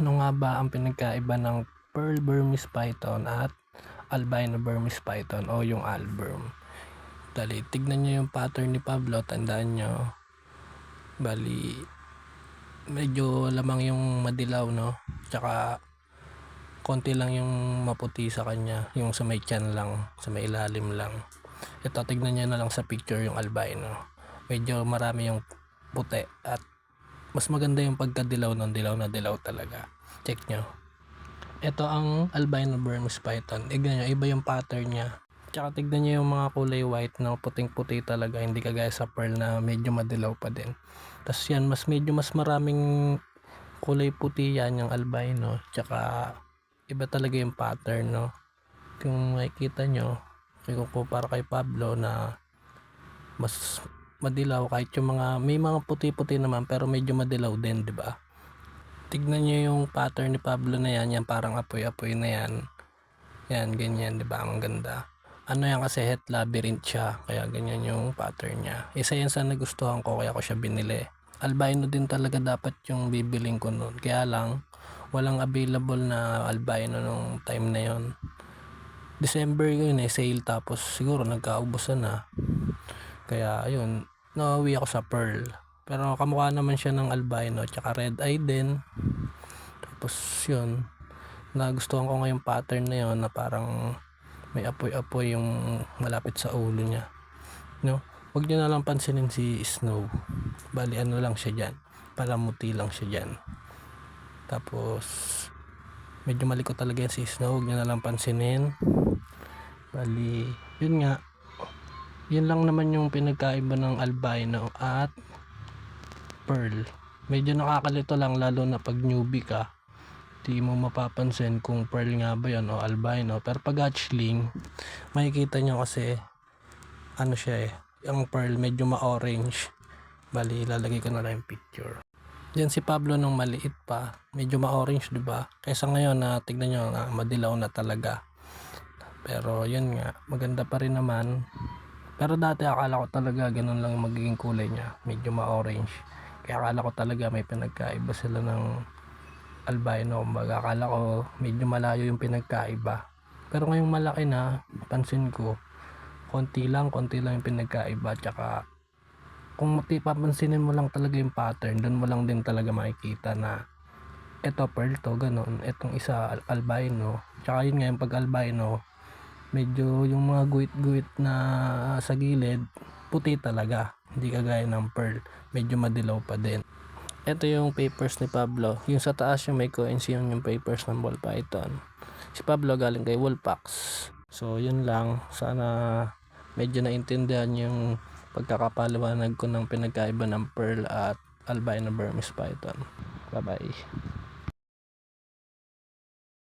Ano nga ba ang pinagkaiba ng Pearl Burmese Python at Albino Burmese Python o yung Alberm? Dali, tignan nyo yung pattern ni Pablo, tandaan nyo. Bali, medyo lamang yung madilaw, no? Tsaka, konti lang yung maputi sa kanya, yung sa may tiyan lang, sa may ilalim lang. Ito, tignan nyo na lang sa picture yung albino. Medyo marami yung puti at mas maganda yung pagkadilaw ng dilaw na dilaw talaga. Check nyo. Ito ang albino Burmese python. Tignan nyo, iba yung pattern niya. Tsaka tignan nyo yung mga kulay white na puting-puti talaga. Hindi kagaya sa pearl na medyo madilaw pa din. Tapos yan, mas medyo mas maraming kulay puti yan yung albino. Tsaka iba talaga yung pattern, no? Kung makikita nyo, kung kumpara kay Pablo na mas madilaw kahit yung mga may mga puti-puti naman pero medyo madilaw din, 'di ba? Tignan niyo yung pattern ni Pablo na yan, yan parang apoy-apoy na yan. Yan, ganyan, 'di ba? Ang ganda. Ano yan kasi het labyrinth siya, kaya ganyan yung pattern niya. Isa yan sa nagustuhan ko kaya ko siya binili. Albino din talaga dapat yung bibiling ko noon. Kaya lang walang available na albino nung time na yon. December yun eh, sale tapos siguro nagkaubusan na. Kaya ayun, nauwi ako sa Pearl. Pero kamukha naman siya ng albino tsaka red eye din. Tapos yun, nagustuhan ko ngayong pattern na yun na parang may apoy-apoy yung malapit sa ulo niya. No? Huwag niyo na lang pansinin si Snow. Bali ano lang siya dyan. Palamuti lang siya dyan. Tapos medyo malikot talaga yan si Snow. Huwag niyo na lang pansinin. Bali, yun nga, yun lang naman yung pinagkaiba ng albino at pearl. Medyo nakakalito lang lalo na pag newbie ka. Di mo mapapansin kung pearl nga ba yun o albino. Pero pag hatchling makikita nyo kasi ano siya eh yung pearl medyo ma-orange. Bali ilalagay ko na lang yung picture. Yan si Pablo nung maliit pa. Medyo ma-orange diba kaysa ngayon na tignan nyo na madilaw na talaga. Pero yun nga maganda pa rin naman pero dati akala ko talaga ganun lang magiging kulay niya. Medyo ma-orange. Kaya akala ko talaga may pinagkaiba sila ng albino. Kumbaga akala ko medyo malayo yung pinagkaiba. Pero ngayong malaki na, pansin ko, konti lang, konti lang yung pinagkaiba. Tsaka kung papansinin mo lang talaga yung pattern, doon mo lang din talaga makikita na eto pearl to, ganun. Etong isa albino. Tsaka yun nga yung pag albino, medyo yung mga guhit-guhit na sa gilid puti talaga. Hindi kagaya ng pearl. Medyo madilaw pa din. Ito yung papers ni Pablo. Yung sa taas yung may coins yun yung papers ng ball python. Si Pablo galing kay Wolpax so yun lang. Sana medyo naintindihan yung pagkakapaliwanag ko ng pinagkaiba ng pearl at albino Burmese python. Bye bye